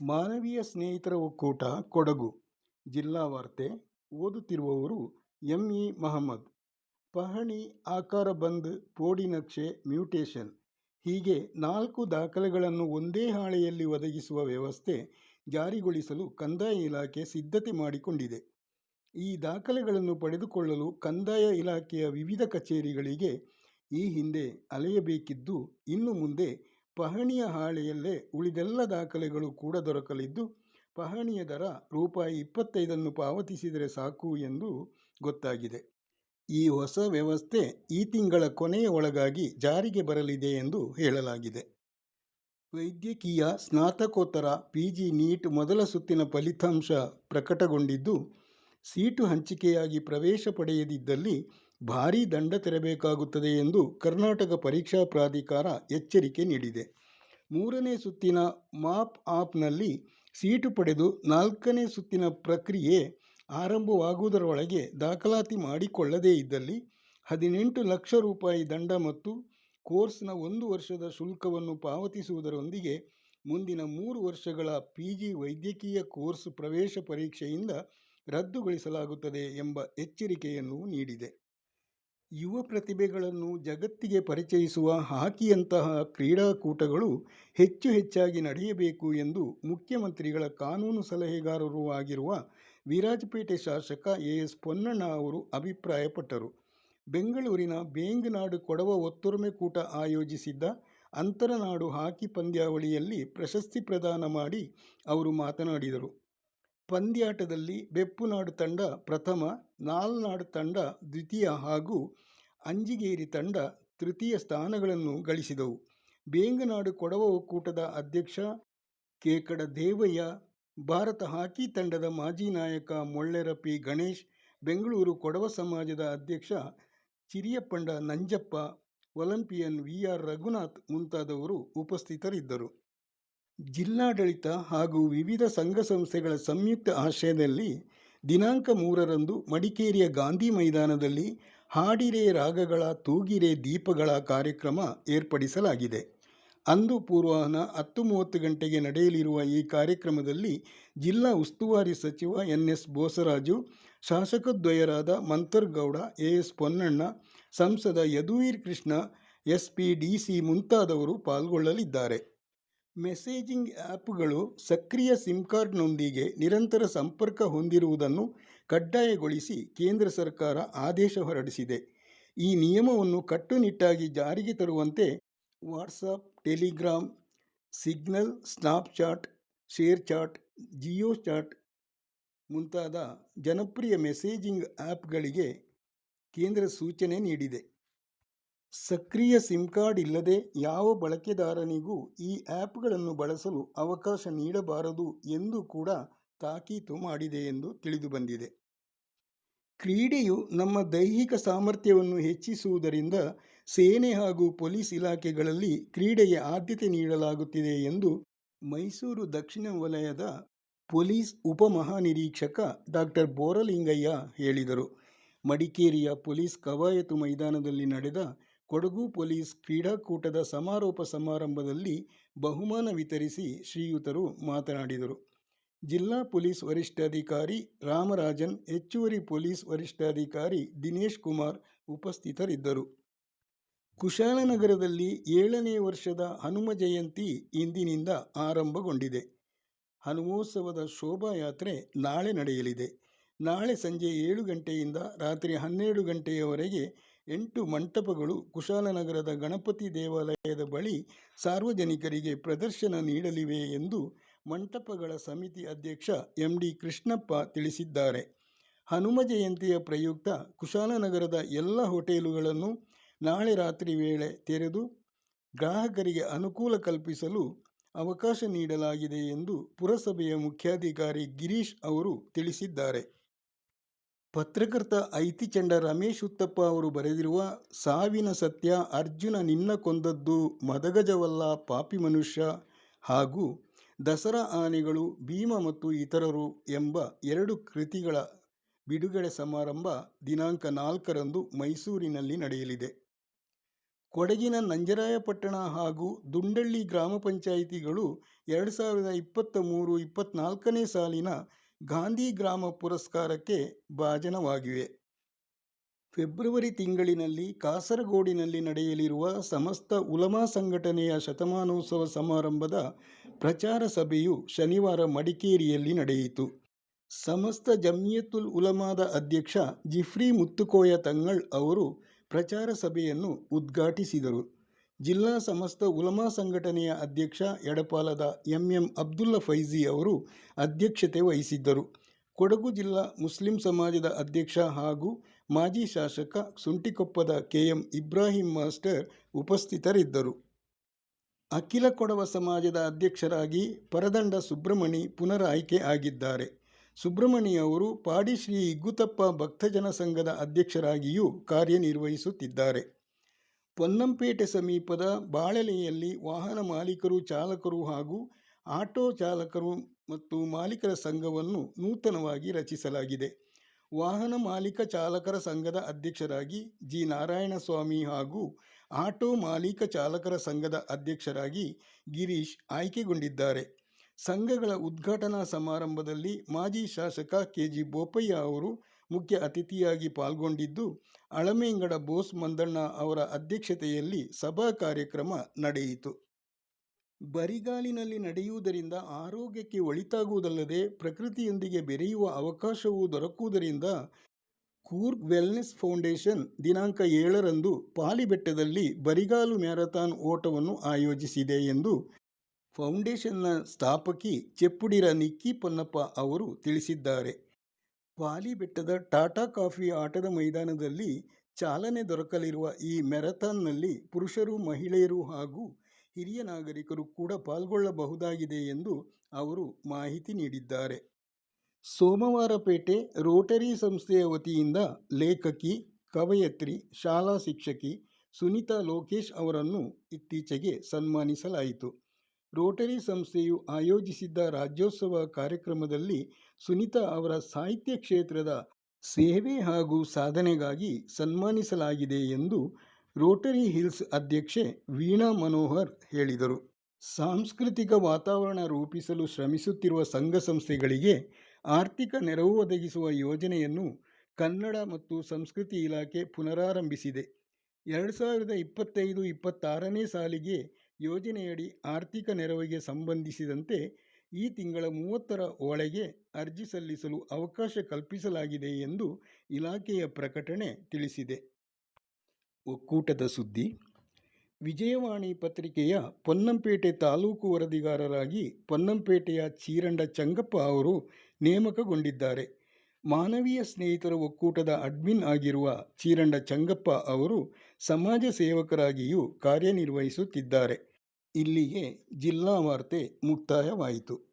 ಮಾನವೀಯ ಸ್ನೇಹಿತರ ಒಕ್ಕೂಟ ಕೊಡಗು ಜಿಲ್ಲಾ ವಾರ್ತೆ. ಓದುತ್ತಿರುವವರು ಎಂ. ಇ. ಮಹಮ್ಮದ್. ಪಹಣಿ ಆಕಾರ ಬಂದ್ ಪೋಡಿ ನಕ್ಷೆ ಮ್ಯೂಟೇಷನ್. ಹೀಗೆ ನಾಲ್ಕು ದಾಖಲೆಗಳನ್ನು ಒಂದೇ ಹಾಳೆಯಲ್ಲಿ ಒದಗಿಸುವ ವ್ಯವಸ್ಥೆ ಜಾರಿಗೊಳಿಸಲು ಕಂದಾಯ ಇಲಾಖೆ ಸಿದ್ಧತೆ ಮಾಡಿಕೊಂಡಿದೆ. ಈ ದಾಖಲೆಗಳನ್ನು ಪಡೆದುಕೊಳ್ಳಲು ಕಂದಾಯ ಇಲಾಖೆಯ ವಿವಿಧ ಕಚೇರಿಗಳಿಗೆ ಈ ಹಿಂದೆ ಅಲೆಯಬೇಕಿದ್ದು ಇನ್ನು ಮುಂದೆ ಪಹಣಿಯ ಹಾಳೆಯಲ್ಲೇ ಉಳಿದೆಲ್ಲ ದಾಖಲೆಗಳು ಕೂಡ ದೊರಕಲಿದ್ದು, ಪಹಣಿಯ ದರ ರೂಪಾಯಿ ಇಪ್ಪತ್ತೈದನ್ನು ಪಾವತಿಸಿದರೆ ಸಾಕು ಎಂದು ಗೊತ್ತಾಗಿದೆ. ಈ ಹೊಸ ವ್ಯವಸ್ಥೆ ಈ ತಿಂಗಳ ಕೊನೆಯ ಒಳಗಾಗಿ ಜಾರಿಗೆ ಬರಲಿದೆ ಎಂದು ಹೇಳಲಾಗಿದೆ. ವೈದ್ಯಕೀಯ ಸ್ನಾತಕೋತ್ತರ ಪಿ ಜಿ ನೀಟ್ ಮೊದಲ ಸುತ್ತಿನ ಫಲಿತಾಂಶ ಪ್ರಕಟಗೊಂಡಿದ್ದು, ಸೀಟು ಹಂಚಿಕೆಯಾಗಿ ಪ್ರವೇಶ ಪಡೆಯದಿದ್ದಲ್ಲಿ ಭಾರೀ ದಂಡ ತೆರಬೇಕಾಗುತ್ತದೆ ಎಂದು ಕರ್ನಾಟಕ ಪರೀಕ್ಷಾ ಪ್ರಾಧಿಕಾರ ಎಚ್ಚರಿಕೆ ನೀಡಿದೆ. ಮೂರನೇ ಸುತ್ತಿನ ಮಾಪ್ ಆಪ್ನಲ್ಲಿ ಸೀಟು ಪಡೆದು ನಾಲ್ಕನೇ ಸುತ್ತಿನ ಪ್ರಕ್ರಿಯೆ ಆರಂಭವಾಗುವುದರೊಳಗೆ ದಾಖಲಾತಿ ಮಾಡಿಕೊಳ್ಳದೇ ಇದ್ದಲ್ಲಿ ಹದಿನೆಂಟು ಲಕ್ಷ ರೂಪಾಯಿ ದಂಡ ಮತ್ತು ಕೋರ್ಸ್ನ ಒಂದು ವರ್ಷದ ಶುಲ್ಕವನ್ನು ಪಾವತಿಸುವುದರೊಂದಿಗೆ ಮುಂದಿನ ಮೂರು ವರ್ಷಗಳ ಪಿ ಜಿ ವೈದ್ಯಕೀಯ ಕೋರ್ಸ್ ಪ್ರವೇಶ ಪರೀಕ್ಷೆಯಿಂದ ರದ್ದುಗೊಳಿಸಲಾಗುತ್ತದೆ ಎಂಬ ಎಚ್ಚರಿಕೆಯನ್ನು ನೀಡಿದೆ. ಯುವ ಪ್ರತಿಭೆಗಳನ್ನು ಜಗತ್ತಿಗೆ ಪರಿಚಯಿಸುವ ಹಾಕಿಯಂತಹ ಕ್ರೀಡಾಕೂಟಗಳು ಹೆಚ್ಚು ಹೆಚ್ಚಾಗಿ ನಡೆಯಬೇಕು ಎಂದು ಮುಖ್ಯಮಂತ್ರಿಗಳ ಕಾನೂನು ಸಲಹೆಗಾರರೂ ಆಗಿರುವ ವಿರಾಜಪೇಟೆ ಶಾಸಕ ಎ ಎಸ್ ಪೊನ್ನಣ್ಣ ಅವರು ಅಭಿಪ್ರಾಯಪಟ್ಟರು. ಬೆಂಗಳೂರಿನ ಬೇಂಗನಾಡು ಕೊಡವ ಒತ್ತೊರಮೆ ಕೂಟ ಆಯೋಜಿಸಿದ್ದ ಅಂತರನಾಡು ಹಾಕಿ ಪಂದ್ಯಾವಳಿಯಲ್ಲಿ ಪ್ರಶಸ್ತಿ ಪ್ರದಾನ ಮಾಡಿ ಅವರು ಮಾತನಾಡಿದರು. ಪಂದ್ಯಾಟದಲ್ಲಿ ಬೆಪ್ಪುನಾಡು ತಂಡ ಪ್ರಥಮ, ನಾಲ್ನಾಡು ತಂಡ ದ್ವಿತೀಯ ಹಾಗೂ ಅಂಜಿಗೇರಿ ತಂಡ ತೃತೀಯ ಸ್ಥಾನಗಳನ್ನು ಗಳಿಸಿದವು. ಬೇಂಗನಾಡು ಕೊಡವ ಒಕ್ಕೂಟದ ಅಧ್ಯಕ್ಷ ಕೇಕಡ ದೇವಯ್ಯ ಭಾರತ ಹಾಕಿ ತಂಡದ ಮಾಜಿ ನಾಯಕ ಮೊಳ್ಳೆರ ಗಣೇಶ್, ಬೆಂಗಳೂರು ಕೊಡವ ಸಮಾಜದ ಅಧ್ಯಕ್ಷ Chiriyappanda Nanjappa, Olympian V R Raghunath ಮುಂತಾದವರು ಉಪಸ್ಥಿತರಿದ್ದರು. ಜಿಲ್ಲಾಡಳಿತ ಹಾಗೂ ವಿವಿಧ ಸಂಘ ಸಂಸ್ಥೆಗಳ ಸಂಯುಕ್ತ ಆಶ್ರಯದಲ್ಲಿ ದಿನಾಂಕ ಮೂರರಂದು ಮಡಿಕೇರಿಯ ಗಾಂಧಿ ಮೈದಾನದಲ್ಲಿ ಹಾಡಿರೆ ರಾಗಗಳ, ತೂಗಿರೆ ದೀಪಗಳ ಕಾರ್ಯಕ್ರಮ ಏರ್ಪಡಿಸಲಾಗಿದೆ. ಅಂದು ಪೂರ್ವಾಹ್ನ ಹತ್ತು ಮೂವತ್ತು ಗಂಟೆಗೆ ನಡೆಯಲಿರುವ ಈ ಕಾರ್ಯಕ್ರಮದಲ್ಲಿ ಜಿಲ್ಲಾ ಉಸ್ತುವಾರಿ ಸಚಿವ ಎನ್ ಎಸ್ ಬೋಸರಾಜು, ಶಾಸಕದ್ವಯರಾದ ಮಂತರ್ಗೌಡ ಎ ಎಸ್ ಪೊನ್ನಣ್ಣ, ಸಂಸದ Yaduveer Krishna S P D C ಮುಂತಾದವರು ಪಾಲ್ಗೊಳ್ಳಲಿದ್ದಾರೆ. ಮೆಸೇಜಿಂಗ್ ಆ್ಯಪ್ಗಳು ಸಕ್ರಿಯ ಸಿಮ್ ಕಾರ್ಡ್ನೊಂದಿಗೆ ನಿರಂತರ ಸಂಪರ್ಕ ಹೊಂದಿರುವುದನ್ನು ಕಡ್ಡಾಯಗೊಳಿಸಿ ಕೇಂದ್ರ ಸರ್ಕಾರ ಆದೇಶ ಹೊರಡಿಸಿದೆ. ಈ ನಿಯಮವನ್ನು ಕಟ್ಟುನಿಟ್ಟಾಗಿ ಜಾರಿಗೆ ತರುವಂತೆ WhatsApp, Telegram, Signal, Snapchat, ShareChat Jio chat ಮುಂತಾದ ಜನಪ್ರಿಯ ಮೆಸೇಜಿಂಗ್ ಆ್ಯಪ್ಗಳಿಗೆ ಕೇಂದ್ರ ಸೂಚನೆ ನೀಡಿದೆ. ಸಕ್ರಿಯ ಸಿಮ್ ಕಾರ್ಡ್ ಇಲ್ಲದೆ ಯಾವ ಬಳಕೆದಾರನಿಗೂ ಈ ಆ್ಯಪ್ಗಳನ್ನು ಬಳಸಲು ಅವಕಾಶ ನೀಡಬಾರದು ಎಂದು ಕೂಡ ತಾಕೀತು ಮಾಡಿದೆ ಎಂದು ತಿಳಿದುಬಂದಿದೆ ಕ್ರೀಡೆಯು ನಮ್ಮ ದೈಹಿಕ ಸಾಮರ್ಥ್ಯವನ್ನು ಹೆಚ್ಚಿಸುವುದರಿಂದ ಸೇನೆ ಹಾಗೂ ಪೊಲೀಸ್ ಇಲಾಖೆಗಳಲ್ಲಿ ಕ್ರೀಡೆಗೆ ಆದ್ಯತೆ ನೀಡಲಾಗುತ್ತಿದೆ ಎಂದು ಮೈಸೂರು ದಕ್ಷಿಣ ವಲಯದ ಪೊಲೀಸ್ ಉಪಮಹಾನಿರೀಕ್ಷಕ ಡಾಕ್ಟರ್ ಬೋರಲಿಂಗಯ್ಯ ಹೇಳಿದರು. ಮಡಿಕೇರಿಯ ಪೊಲೀಸ್ ಕವಾಯತು ಮೈದಾನದಲ್ಲಿ ನಡೆದ ಕೊಡಗು ಪೊಲೀಸ್ ಕ್ರೀಡಾಕೂಟದ ಸಮಾರೋಪ ಸಮಾರಂಭದಲ್ಲಿ ಬಹುಮಾನ ವಿತರಿಸಿ ಶ್ರೀಯುತರು ಮಾತನಾಡಿದರು. ಜಿಲ್ಲಾ ಪೊಲೀಸ್ ವರಿಷ್ಠಾಧಿಕಾರಿ ರಾಮರಾಜನ್, ಹೆಚ್ಚುವರಿ ಪೊಲೀಸ್ ವರಿಷ್ಠಾಧಿಕಾರಿ ದಿನೇಶ್ ಕುಮಾರ್ ಉಪಸ್ಥಿತರಿದ್ದರು. ಕುಶಾಲನಗರದಲ್ಲಿ ಏಳನೇ ವರ್ಷದ ಹನುಮ ಜಯಂತಿ ಇಂದಿನಿಂದ ಆರಂಭಗೊಂಡಿದೆ. ಹನುಮೋತ್ಸವದ ಶೋಭಾಯಾತ್ರೆ ನಾಳೆ ನಡೆಯಲಿದೆ. ನಾಳೆ ಸಂಜೆ ಏಳು ಗಂಟೆಯಿಂದ ರಾತ್ರಿ ಹನ್ನೆರಡು ಗಂಟೆಯವರೆಗೆ ಎಂಟು ಮಂಟಪಗಳು ಕುಶಾಲನಗರದ ಗಣಪತಿ ದೇವಾಲಯದ ಬಳಿ ಸಾರ್ವಜನಿಕರಿಗೆ ಪ್ರದರ್ಶನ ನೀಡಲಿವೆ ಎಂದು ಮಂಟಪಗಳ ಸಮಿತಿ ಅಧ್ಯಕ್ಷ ಎಂ ಡಿ ಕೃಷ್ಣಪ್ಪ ತಿಳಿಸಿದ್ದಾರೆ. ಹನುಮ ಜಯಂತಿಯ ಪ್ರಯುಕ್ತ ಕುಶಾಲನಗರದ ಎಲ್ಲ ಹೋಟೆಲುಗಳನ್ನು ನಾಳೆ ರಾತ್ರಿ ವೇಳೆ ತೆರೆದು ಗ್ರಾಹಕರಿಗೆ ಅನುಕೂಲ ಕಲ್ಪಿಸಲು ಅವಕಾಶ ನೀಡಲಾಗಿದೆ ಎಂದು ಪುರಸಭೆಯ ಮುಖ್ಯಾಧಿಕಾರಿ ಗಿರೀಶ್ ಅವರು ತಿಳಿಸಿದ್ದಾರೆ. ಪತ್ರಕರ್ತ ಐತಿಚಂಡ ರಮೇಶ್ ಉತ್ತಪ್ಪ ಅವರು ಬರೆದಿರುವ ಸಾವಿನ ಸತ್ಯ ಅರ್ಜುನ ನಿನ್ನ ಕೊಂದದ್ದು ಮದಗಜವಲ್ಲ ಪಾಪಿ ಮನುಷ್ಯ ಹಾಗೂ ದಸರಾ ಆನೆಗಳು ಭೀಮ ಮತ್ತು ಇತರರು ಎಂಬ ಎರಡು ಕೃತಿಗಳ ಬಿಡುಗಡೆ ಸಮಾರಂಭ ದಿನಾಂಕ ನಾಲ್ಕರಂದು ಮೈಸೂರಿನಲ್ಲಿ ನಡೆಯಲಿದೆ. ಕೊಡಗಿನ ನಂಜರಾಯಪಟ್ಟಣ ಹಾಗೂ ದುಂಡಳ್ಳಿ ಗ್ರಾಮ ಪಂಚಾಯಿತಿಗಳು ಎರಡು ಸಾವಿರದ ಇಪ್ಪತ್ತ ಮೂರು ಇಪ್ಪತ್ತ್ನಾಲ್ಕನೇ ಸಾಲಿನ ಗಾಂಧಿ ಗ್ರಾಮ ಪುರಸ್ಕಾರಕ್ಕೆ ಭಾಜನವಾಗಿವೆ. ಫೆಬ್ರವರಿ ತಿಂಗಳಿನಲ್ಲಿ ಕಾಸರಗೋಡಿನಲ್ಲಿ ನಡೆಯಲಿರುವ ಸಮಸ್ತ ಉಲಮಾ ಸಂಘಟನೆಯ ಶತಮಾನೋತ್ಸವ ಸಮಾರಂಭದ ಪ್ರಚಾರ ಸಭೆಯು ಶನಿವಾರ ಮಡಿಕೇರಿಯಲ್ಲಿ ನಡೆಯಿತು. ಸಮಸ್ತ ಜಮಿಯತುಲ್ ಉಲಮಾದ ಅಧ್ಯಕ್ಷ ಜಿಫ್ರಿ ಮುತ್ತುಕೋಯ ತಂಗಳ್ ಅವರು ಪ್ರಚಾರ ಸಭೆಯನ್ನು ಉದ್ಘಾಟಿಸಿದರು. ಜಿಲ್ಲಾ ಸಮಸ್ತ ಉಲಮಾ ಸಂಘಟನೆಯ ಅಧ್ಯಕ್ಷ ಎಡಪಾಲದ ಎಂ ಎಂ ಅಬ್ದುಲ್ಲಾ ಫೈಜಿ ಅವರು ಅಧ್ಯಕ್ಷತೆ ವಹಿಸಿದ್ದರು. ಕೊಡಗು ಜಿಲ್ಲಾ ಮುಸ್ಲಿಂ ಸಮಾಜದ ಅಧ್ಯಕ್ಷ ಹಾಗೂ ಮಾಜಿ ಶಾಸಕ ಸುಂಟಿಕೊಪ್ಪದ ಕೆಎಂ ಇಬ್ರಾಹಿಂ ಮಾಸ್ಟರ್ ಉಪಸ್ಥಿತರಿದ್ದರು. ಅಖಿಲ ಕೊಡವ ಸಮಾಜದ ಅಧ್ಯಕ್ಷರಾಗಿ ಪರದಂಡ ಸುಬ್ರಮಣಿ ಪುನರಾಯ್ಕೆ ಆಗಿದ್ದಾರೆ. ಸುಬ್ರಮಣಿ ಅವರು ಪಾಡಿ ಶ್ರೀ ಇಗ್ಗುತಪ್ಪ ಭಕ್ತಜನ ಸಂಘದ ಅಧ್ಯಕ್ಷರಾಗಿಯೂ ಕಾರ್ಯನಿರ್ವಹಿಸುತ್ತಿದ್ದಾರೆ. ಪೊನ್ನಂಪೇಟೆ ಸಮೀಪದ ಬಾಳೆಲೆಯಲ್ಲಿ ವಾಹನ ಮಾಲೀಕರು, ಚಾಲಕರು ಹಾಗೂ ಆಟೋ ಚಾಲಕರು ಮತ್ತು ಮಾಲೀಕರ ಸಂಘವನ್ನು ನೂತನವಾಗಿ ರಚಿಸಲಾಗಿದೆ. ವಾಹನ ಮಾಲೀಕ ಚಾಲಕರ ಸಂಘದ ಅಧ್ಯಕ್ಷರಾಗಿ ಜಿ. ನಾರಾಯಣಸ್ವಾಮಿ ಹಾಗೂ ಆಟೋ ಮಾಲೀಕ ಚಾಲಕರ ಸಂಘದ ಅಧ್ಯಕ್ಷರಾಗಿ ಗಿರೀಶ್ ಆಯ್ಕೆಗೊಂಡಿದ್ದಾರೆ. ಸಂಘಗಳ ಉದ್ಘಾಟನಾ ಸಮಾರಂಭದಲ್ಲಿ ಮಾಜಿ ಶಾಸಕ ಕೆ. ಜಿ. ಬೋಪಯ್ಯ ಅವರು ಮುಖ್ಯ ಅತಿಥಿಯಾಗಿ ಪಾಲ್ಗೊಂಡಿದ್ದು, ಅಳಮೇಂಗಡ ಬೋಸ್ ಮಂದಣ್ಣ ಅವರ ಅಧ್ಯಕ್ಷತೆಯಲ್ಲಿ ಸಭಾ ಕಾರ್ಯಕ್ರಮ ನಡೆಯಿತು. ಬರಿಗಾಲಿನಲ್ಲಿ ನಡೆಯುವುದರಿಂದ ಆರೋಗ್ಯಕ್ಕೆ ಒಳಿತಾಗುವುದಲ್ಲದೆ ಪ್ರಕೃತಿಯೊಂದಿಗೆ ಬೆರೆಯುವ ಅವಕಾಶವೂ ದೊರಕುವುದರಿಂದ ಕೂರ್ಗ್ ವೆಲ್ನೆಸ್ ಫೌಂಡೇಶನ್ ದಿನಾಂಕ ಏಳರಂದು ಪಾಲಿಬೆಟ್ಟದಲ್ಲಿ ಬರಿಗಾಲು ಮ್ಯಾರಥಾನ್ ಓಟವನ್ನು ಆಯೋಜಿಸಿದೆ ಎಂದು ಫೌಂಡೇಶನ್ನ ಸ್ಥಾಪಕಿ ಚೆಪ್ಪುಡಿರ ನಿಕ್ಕಿ ಪೊನ್ನಪ್ಪ ಅವರು ತಿಳಿಸಿದ್ದಾರೆ. ಪಾಲಿಬೆಟ್ಟದ ಟಾಟಾ ಕಾಫಿ ಆಟದ ಮೈದಾನದಲ್ಲಿ ಚಾಲನೆ ದೊರಕಲಿರುವ ಈ ಮ್ಯಾರಥಾನ್ನಲ್ಲಿ ಪುರುಷರು, ಮಹಿಳೆಯರು ಹಾಗೂ ಹಿರಿಯ ನಾಗರಿಕರು ಕೂಡ ಪಾಲ್ಗೊಳ್ಳಬಹುದಾಗಿದೆ ಎಂದು ಅವರು ಮಾಹಿತಿ ನೀಡಿದ್ದಾರೆ. ಸೋಮವಾರಪೇಟೆ ರೋಟರಿ ಸಂಸ್ಥೆಯ ವತಿಯಿಂದ ಲೇಖಕಿ, ಕವಯತ್ರಿ, ಶಾಲಾ ಶಿಕ್ಷಕಿ ಸುನೀತಾ ಲೋಕೇಶ್ ಅವರನ್ನು ಇತ್ತೀಚೆಗೆ ಸನ್ಮಾನಿಸಲಾಯಿತು. ರೋಟರಿ ಸಂಸ್ಥೆಯು ಆಯೋಜಿಸಿದ್ದ ರಾಜ್ಯೋತ್ಸವ ಕಾರ್ಯಕ್ರಮದಲ್ಲಿ ಸುನೀತಾ ಅವರ ಸಾಹಿತ್ಯ ಕ್ಷೇತ್ರದ ಸೇವೆ ಹಾಗೂ ಸಾಧನೆಗಾಗಿ ಸನ್ಮಾನಿಸಲಾಗಿದೆ ಎಂದು ರೋಟರಿ ಹಿಲ್ಸ್ ಅಧ್ಯಕ್ಷೆ ವೀಣಾ ಮನೋಹರ್ ಹೇಳಿದರು. ಸಾಂಸ್ಕೃತಿಕ ವಾತಾವರಣ ರೂಪಿಸಲು ಶ್ರಮಿಸುತ್ತಿರುವ ಸಂಘ ಸಂಸ್ಥೆಗಳಿಗೆ ಆರ್ಥಿಕ ನೆರವು ಒದಗಿಸುವ ಯೋಜನೆಯನ್ನು ಕನ್ನಡ ಮತ್ತು ಸಂಸ್ಕೃತಿ ಇಲಾಖೆ ಪುನರಾರಂಭಿಸಿದೆ. ಎರಡು ಸಾವಿರದ ಇಪ್ಪತ್ತೈದು ಇಪ್ಪತ್ತಾರನೇ ಸಾಲಿಗೆ ಯೋಜನೆಯಡಿ ಆರ್ಥಿಕ ನೆರವಿಗೆ ಸಂಬಂಧಿಸಿದಂತೆ ಈ ತಿಂಗಳ ಮೂವತ್ತರ ಒಳಗೆ ಅರ್ಜಿ ಸಲ್ಲಿಸಲು ಅವಕಾಶ ಕಲ್ಪಿಸಲಾಗಿದೆ ಎಂದು ಇಲಾಖೆಯ ಪ್ರಕಟಣೆ ತಿಳಿಸಿದೆ. ಒಕ್ಕೂಟದ ಸುದ್ದಿ. ವಿಜಯವಾಣಿ ಪತ್ರಿಕೆಯ ಪೊನ್ನಂಪೇಟೆ ತಾಲೂಕು ವರದಿಗಾರರಾಗಿ ಪೊನ್ನಂಪೇಟೆಯ ಚೀರಂಡ ಚಂಗಪ್ಪ ಅವರು ನೇಮಕಗೊಂಡಿದ್ದಾರೆ. ಮಾನವೀಯ ಸ್ನೇಹಿತರ ಒಕ್ಕೂಟದ ಅಡ್ಮಿನ್ ಆಗಿರುವ ಚೀರಂಡ ಚಂಗಪ್ಪ ಅವರು ಸಮಾಜ ಸೇವಕರಾಗಿಯೂ ಕಾರ್ಯನಿರ್ವಹಿಸುತ್ತಿದ್ದಾರೆ. ಇಲ್ಲಿಗೆ ಜಿಲ್ಲಾ ವಾರ್ತೆ ಮುಕ್ತಾಯವಾಯಿತು.